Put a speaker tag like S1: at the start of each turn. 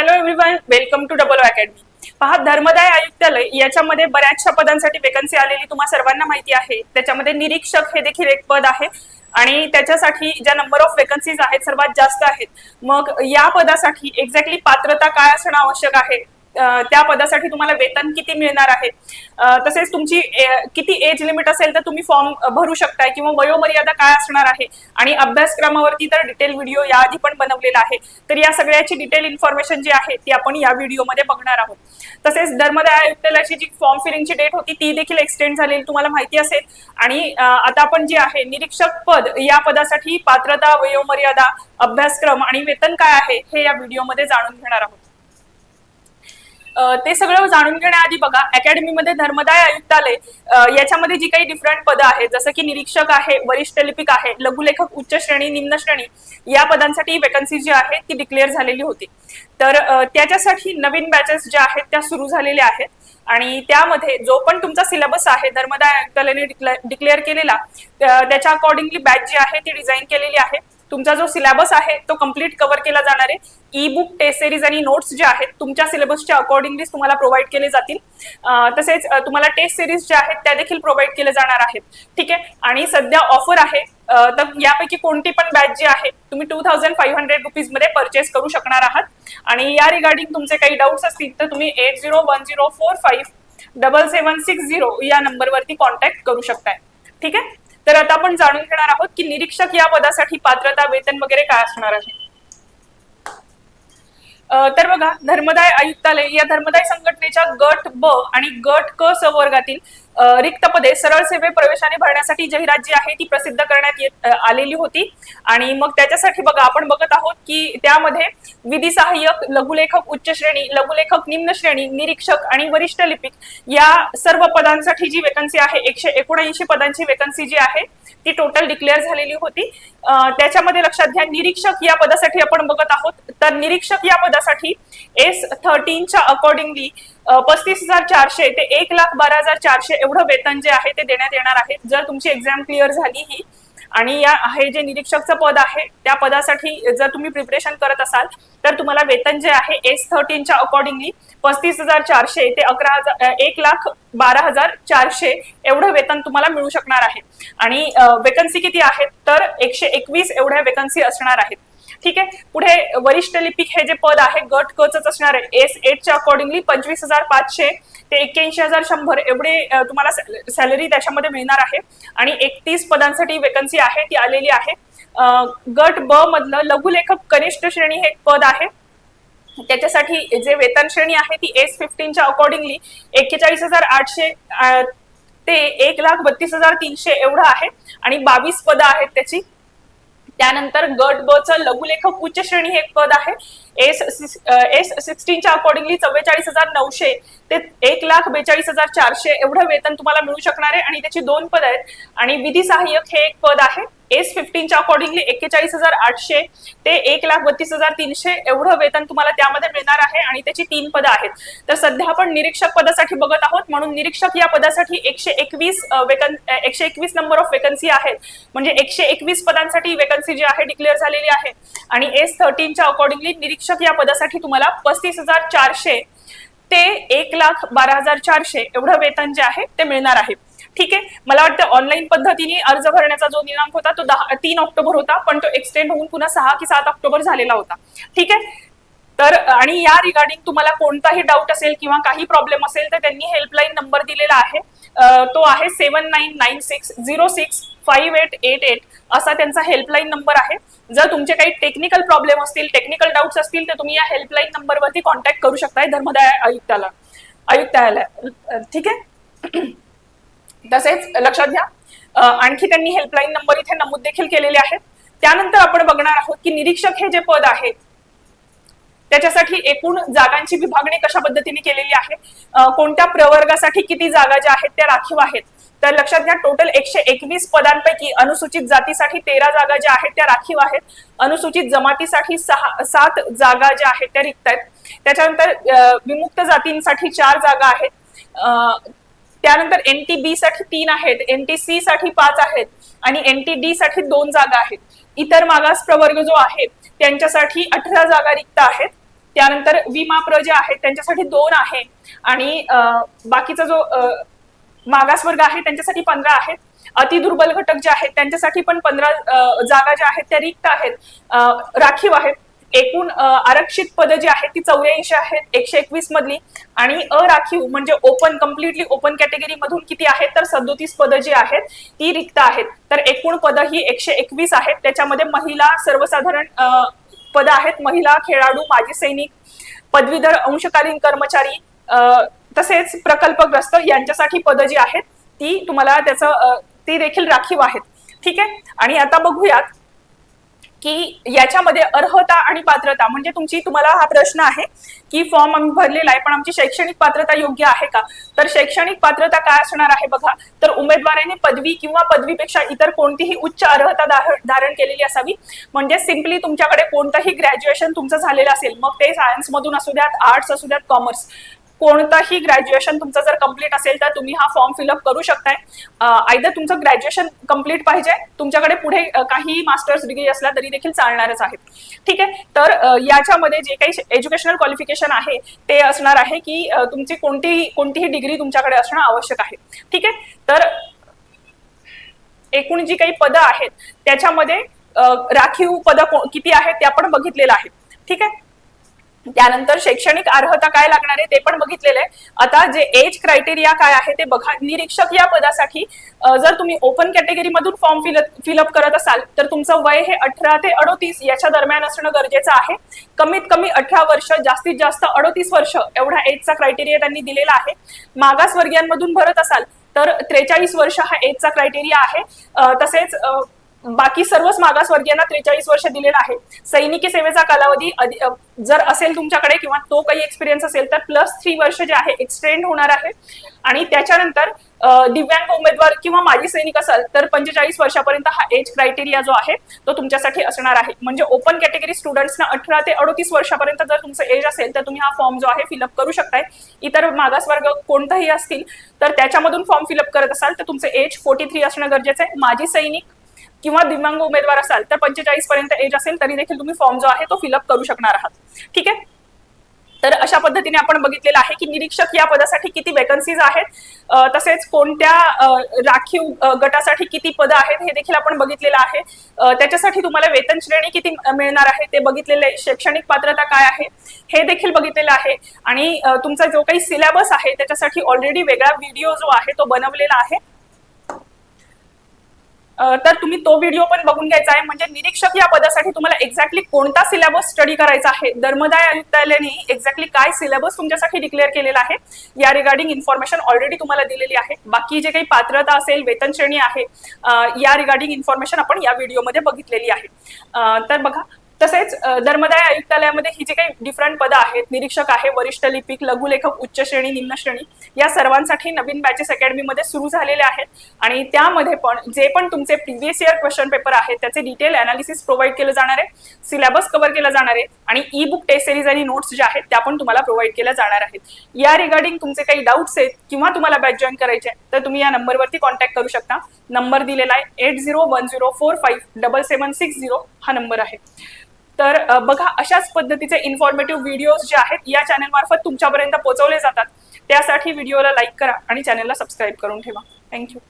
S1: Hello everyone welcome to double academy पहा धर्मदाय आयुक्तालय याच्यामध्ये बऱ्याचशा पदांसाठी वेकन्सी आलेली तुम्हाला सर्वांना माहिती आहे. त्याच्यामध्ये निरीक्षक हे देखील एक पद आहे. आणि त्याच्यासाठी ज्या नंबर ऑफ वेकन्सीज आहेत सर्वात जास्त आहेत. मग या पदासाठी एक्झॅक्टली पात्रता काय असणं आवश्यक आहे? त्या पदासाठी तुम्हाला वेतन किती मिळणार आहे? तसेच तुमची ए- किती एज लिमिट असेल तर तुम्ही फॉर्म भरू शकताय किंवा वयोमर्यादा काय असणार आहे? आणि अभ्यासक्रमावरती तर डिटेल व्हिडिओ याआधी पण बनवलेला आहे. तर या सगळ्याची डिटेल इन्फॉर्मेशन जी आहे ती आपण या व्हिडिओमध्ये बघणार आहोत. तसेच धर्मदाय आयुक्तालयाची जी फॉर्म फिलिंगची डेट होती ती देखील एक्सटेंड झालेली तुम्हाला माहिती असेल. आणि आता आपण जी आहे निरीक्षक पद या पदासाठी पात्रता वयोमर्यादा अभ्यासक्रम आणि वेतन काय आहे हे या व्हिडिओमध्ये जाणून घेणार आहोत. ते सगळं जाणून घेण्याआधी बघा अकॅडमीमध्ये धर्मदाय आयुक्तालय याच्यामध्ये जी काही डिफरंट पदं आहेत जसं की निरीक्षक आहे वरिष्ठ लिपिक आहे लघुलेखक उच्च श्रेणी निम्न श्रेणी या पदांसाठी वेकन्सी जी आहे ती डिक्लेअर झालेली होती. तर त्याच्यासाठी नवीन बॅचेस ज्या आहेत त्या सुरू झालेल्या आहेत. आणि त्यामध्ये जो पण तुमचा सिलेबस आहे धर्मदाय आयुक्तालयाने डिक्लेअर केलेला त्याच्या अकॉर्डिंगली बॅच जी आहे ती डिझाईन केलेली आहे. तुमचा जो सिलेबस आहे तो कंप्लीट कव्हर केला जाणार आहे. ई बुक टेस्ट सिरीज आणि नोट्स जे आहेत तुमच्या सिलेबसच्या अकॉर्डिंगली तुम्हाला प्रोव्हाइड केले जातील. तसेच तुम्हाला टेस्ट सिरीज ज्या आहेत त्या देखील प्रोव्हाइड केल्या जाणार आहेत. ठीक आहे? आणि सध्या ऑफर आहे तर यापैकी कोणती पण बॅच जी आहे तुम्ही टू थाउजंड फाईव्ह हंड्रेड रुपीजमध्ये परचेस करू शकणार आहात. आणि या रिगार्डिंग तुमचे काही डाऊट्स असतील तर तुम्ही eight zero one zero four five double seven six zero या नंबरवरती कॉन्टॅक्ट करू शकताय. ठीक आहे? तर आता आपण जाणून घेणार आहोत की निरीक्षक या पदासाठी पात्रता वेतन वगैरे काय असणार आहे. तर बघा धर्मदाय आयुक्तालय या धर्मदाय संघटनेच्या गट ब आणि गट क स वर्गातील रिक्त पदे सरळ सेवे प्रवेशाने भरण्यासाठी जाहिरात जी आहे ती प्रसिद्ध करण्यात येत आलेली होती. आणि मग त्याच्यासाठी बघा आपण बघत आहोत की त्यामध्ये विधी सहाय्यक लघुलेखक उच्च श्रेणी लघुलेखक निम्न श्रेणी निरीक्षक आणि वरिष्ठ लिपिक या सर्व पदांसाठी जी वेकन्सी आहे एकशे एकोणऐंशी पदांची वेकन्सी जी आहे ती टोटल डिक्लेअर झालेली होती. त्याच्यामध्ये लक्षात घ्या निरीक्षक या पदासाठी आपण बघत तर निरीक्षक या पदासाठी एस थर्टीनच्या अकॉर्डिंगली पस्तीस हजार चारशे ते एक लाख बारा हजार चारशे एवढं वेतन जे आहे ते देण्यात येणार आहे. जर तुमची एक्झाम क्लिअर झाली ही आणि या हे जे निरीक्षकचं पद आहे त्या पदासाठी जर तुम्ही प्रिपरेशन करत असाल तर तुम्हाला वेतन जे आहे एस थर्टीनच्या अकॉर्डिंगली पस्तीस हजार चारशे ते अकरा हजार एक लाख बारा हजार चारशे एवढं वेतन तुम्हाला मिळू शकणार आहे. आणि वेकन्सी किती आहेत तर एकशे एकवीस एवढ्या वेकन्सी असणार आहेत. ठीक आहे? पुढे वरिष्ठ लिपिक हे जे पद आहे गट कच असणार आहे. एस एटच्या अकॉर्डिंगली पंचवीस हजार पाचशे ते एक्क्याऐंशी हजार शंभर एवढे तुम्हाला सॅलरी त्याच्यामध्ये मिळणार आहे. आणि एकतीस पदांसाठी वेकन्सी आहे ती आलेली आहे. गट ब मधलं लघुलेखक कनिष्ठ श्रेणी हे एक पद आहे. त्याच्यासाठी जे वेतन श्रेणी आहे ती एस फिफ्टीनच्या अकॉर्डिंगली एक्केचाळीस हजार आठशे ते एक लाख बत्तीस हजार तीनशे एवढं आहे. आणि बावीस पदं आहेत त्याची. त्यानंतर गट ब च लघुलेखक उच्च श्रेणी हे एक पद आहे. एस एस सिक्स्टीनच्या अकॉर्डिंगली चव्वेचाळीस हजार नऊशे ते एक लाख बेचाळीस हजार चारशे एवढं वेतन तुम्हाला मिळू शकणार आहे. आणि त्याची दोन पद आहेत. आणि विधी सहाय्यक हे एक पद आहे. एस फिफ्टीनच्या अकॉर्डिंगली एक्केचाळीस हजार आठशे ते एक लाख बत्तीस हजार तीनशे एवढं वेतन तुम्हाला त्यामध्ये मिळणार आहे आणि त्याची तीन पदं आहेत. तर सध्या आपण निरीक्षक पदासाठी बघत आहोत. म्हणून निरीक्षक या पदासाठी एकशे एकवीस वेकन एकशे एकवीस नंबर ऑफ वेकन्सी आहेत. म्हणजे एकशे एकवीस पदांसाठी वेकन्सी जी आहे डिक्लेअर झालेली आहे. आणि एस थर्टीनच्या अकॉर्डिंगली निरीक्षक या पदासाठी तुम्हाला पस्तीस हजार चारशे ते एक लाख बारा हजार चारशे एवढं वेतन जे आहे ते मिळणार आहे. ठीक आहे. मला वाटतं ऑनलाईन पद्धतीने अर्ज भरण्याचा जो दिनांक होता तो दहा तीन ऑक्टोबर होता पण तो एक्सटेंड होऊन पुन्हा सहा की सात ऑक्टोबर झालेला होता. ठीक आहे? तर आणि या रिगार्डिंग तुम्हाला कोणताही डाऊट असेल किंवा काही प्रॉब्लेम असेल तर त्यांनी हेल्पलाईन नंबर दिलेला आहे. तो आहे seven nine nine six zero six five eight eight eight असा त्यांचा हेल्पलाईन नंबर आहे. जर तुमचे काही टेक्निकल प्रॉब्लेम असतील टेक्निकल डाऊट्स असतील तर तुम्ही या हेल्पलाईन नंबरवरती कॉन्टॅक्ट करू शकताय धर्मदाय आयुक्ताला आयुक्तालय. ठीक आहे? तसेच लक्षात घ्या. आणखी त्यांनी हेल्पलाईन नंबर इथे नमूद देखील केलेले आहेत. त्यानंतर आपण बघणार आहोत की निरीक्षक हे जे पद आहे त्याच्यासाठी एकूण जागांची विभागणी कशा पद्धतीने केलेली आहे? कोणत्या प्रवर्गासाठी किती जागा ज्या आहेत त्या राखीव आहेत? तर लक्षात घ्या टोटल एकशे एकवीस पदांपैकी अनुसूचित जातीसाठी तेरा जागा ज्या आहेत त्या राखीव आहेत. अनुसूचित जमातीसाठी सहा सात जागा ज्या आहेत त्या रिक्त आहेत. त्याच्यानंतर विमुक्त जातींसाठी चार जागा आहेत. त्यानंतर एन टी बी साठी तीन आहेत एन टी सी साठी पाच आहेत आणि एन टी डी साठी दोन जागा आहेत. इतर मागास प्रवर्ग जो आहे त्यांच्यासाठी अठरा जागा रिक्त आहेत. त्यानंतर विमा प्र जे आहेत त्यांच्यासाठी दोन आहे आणि बाकीचा जो मागास वर्ग आहे त्यांच्यासाठी पंधरा आहेत. अति दुर्बल घटक जे आहेत त्यांच्यासाठी पण पंधरा जागा ज्या आहेत त्या रिक्त आहेत. राखीव आहेत. एकूण आरक्षित पदं जी आहेत ती चौऱ्याऐंशी आहेत एकशे एकवीस मधली. आणि अराखीव म्हणजे ओपन कम्प्लिटली ओपन कॅटेगरी मधून किती आहेत तर सदोतीस पदं जी आहेत ती रिक्त आहेत. तर एकूण पदं ही एकशे एकवीस आहेत. त्याच्यामध्ये महिला सर्वसाधारण पद पदं आहेत. महिला खेळाडू माजी सैनिक पदवीधर अंशकालीन कर्मचारी तसेच प्रकल्पग्रस्त यांच्यासाठी पदं जी आहेत ती तुम्हाला त्याचं ती देखील राखीव आहेत. ठीक आहे? आणि आता बघूयात की याच्यामध्ये अर्हता आणि पात्रता म्हणजे तुमची तुम्हाला हा प्रश्न आहे की फॉर्म आम्ही भरलेला आहे पण आमची शैक्षणिक पात्रता योग्य आहे का? तर शैक्षणिक पात्रता काय असणार आहे बघा. तर उमेदवाराने पदवी किंवा पदवीपेक्षा इतर कोणतीही उच्च अर्हता धारण केलेली असावी. म्हणजे सिम्पली तुमच्याकडे कोणतंही ग्रॅज्युएशन तुमचं झालेलं असेल मग ते सायन्स मधून असू द्यात आर्ट्स असू द्यात कॉमर्स कोणतंही ग्रॅज्युएशन तुमचं जर कंप्लीट असेल तर तुम्ही हा फॉर्म फिलअप करू शकताय. आयदर तुमचं ग्रॅज्युएशन कंप्लीट पाहिजे तुमच्याकडे पुढे काही मास्टर्स डिग्री असला तरी देखील चालणारच आहेत. ठीक आहे? तर याच्यामध्ये जे काही एज्युकेशनल क्वालिफिकेशन आहे ते असणार आहे की तुमची कोणतीही कोणतीही डिग्री तुमच्याकडे असणं आवश्यक आहे. ठीक आहे? तर एकूण जी काही पदं आहेत त्याच्यामध्ये राखीव पदं किती आहेत ते आपण बघितलेलं आहे. ठीक आहे? त्यानंतर शैक्षणिक अर्हता काय लागणार आहे ते पण बघितलेलं आहे. आता जे एज क्रायटेरिया काय आहे ते बघा. निरीक्षक या पदासाठी जर तुम्ही ओपन कॅटेगरी मधून form fill up fill up करत असाल तर तुमचं वय हे अठरा ते अडोतीस याच्या दरम्यान असणं गरजेचं आहे. कमीत कमी अठरा वर्ष जास्तीत जास्त अडोतीस वर्ष एवढा एजचा क्रायटेरिया त्यांनी दिलेला आहे. मागासवर्गीयांमधून भरत असाल तर त्रेचाळीस वर्ष हा एजचा क्रायटेरिया आहे. तसेच बाकी सर्वच मागासवर्गीयांना त्रेचाळीस वर्ष दिलेलं आहे. सैनिकी सेवेचा कालावधी जर असेल तुमच्याकडे किंवा तो काही एक्सपिरियन्स असेल तर प्लस थ्री वर्ष जे आहे एक्सटेंड होणार आहे. आणि त्याच्यानंतर दिव्यांग उमेदवार किंवा माजी सैनिक असाल तर पंचेचाळीस वर्षापर्यंत हा एज क्रायटेरिया जो आहे तो तुमच्यासाठी असणार आहे. म्हणजे ओपन कॅटेगरी स्टुडंट्सना अठरा ते अडोतीस वर्षापर्यंत जर तुमचं एज असेल तर तुम्ही हा फॉर्म जो आहे फिलअप करू शकताय. इतर मागासवर्ग कोणताही असतील तर त्याच्यामधून फॉर्म फिलअप करत असाल तर तुमचं एज फोर्टी थ्री असणं गरजेचं आहे. माजी सैनिक किंवा दिव्यांग उमेदवार असाल तर पंचेचाळीस पर्यंत एज असेल तरी देखील तुम्ही फॉर्म जो आहे तो फिलअप करू शकणार आहात. ठीक आहे? तर अशा पद्धतीने आपण बघितलेलं आहे की निरीक्षक या पदासाठी किती वेकन्सीज आहेत तसेच कोणत्या राखीव गटासाठी किती पदं आहेत हे देखील आपण बघितलेलं आहे. त्याच्यासाठी तुम्हाला वेतन श्रेणी किती मिळणार आहे ते बघितलेलं आहे. शैक्षणिक पात्रता काय आहे हे देखील बघितलेलं आहे. आणि तुमचा जो काही सिलेबस आहे त्याच्यासाठी ऑलरेडी वेगळा व्हिडिओ जो आहे तो बनवलेला आहे. तर तुम्ही तो व्हिडिओ पण बघून घ्यायचा आहे. म्हणजे निरीक्षक या पदासाठी तुम्हाला एक्झॅक्टली कोणता सिलेबस स्टडी करायचा आहे? धर्मदाय आयुक्तालयाने एक्झॅक्टली काय सिलेबस तुमच्यासाठी डिक्लेअर केलेला आहे? या रिगार्डिंग इन्फॉर्मेशन ऑलरेडी तुम्हाला दिलेली आहे. बाकी जे काही पात्रता असेल वेतन श्रेणी आहे या रिगार्डिंग इन्फॉर्मेशन आपण या व्हिडिओमध्ये बघितलेली आहे. तर बघा तसेच धर्मदाय आयुक्तालयामध्ये ही जी काही डिफरंट पदं आहेत निरीक्षक आहे वरिष्ठ लिपिक लघुलेखक उच्च श्रेणी निम्न श्रेणी या सर्वांसाठी नवीन बॅचेस अकॅडमीमध्ये सुरू झालेले आहेत. आणि त्यामध्ये पण जे पण तुमचे प्रिव्हियस इयर क्वेश्चन पेपर आहेत त्याचे डिटेल अनालिसिस प्रोव्हाइड केलं जाणार आहे सिलेबस कव्हर केला जाणार आहे आणि ई बुक टेस्ट सिरीज आणि नोट्स ज्या आहेत त्या पण तुम्हाला प्रोव्हाइड केल्या जाणार आहेत. या रिगार्डिंग तुमचे काही डाऊट्स आहेत किंवा तुम्हाला बॅच जॉईन करायचे तर तुम्ही या नंबरवरती कॉन्टॅक्ट करू शकता. नंबर दिलेला आहे eight zero one zero four five double seven six zero हा नंबर आहे. तर बघा अशाच पद्धतीचे इन्फॉर्मेटिव्ह व्हिडिओज जे आहेत या चॅनल मार्फत तुमच्यापर्यंत पोहोचवले जातात. त्यासाठी व्हिडिओला लाईक करा आणि चॅनलला सबस्क्राईब करून ठेवा. थँक्यू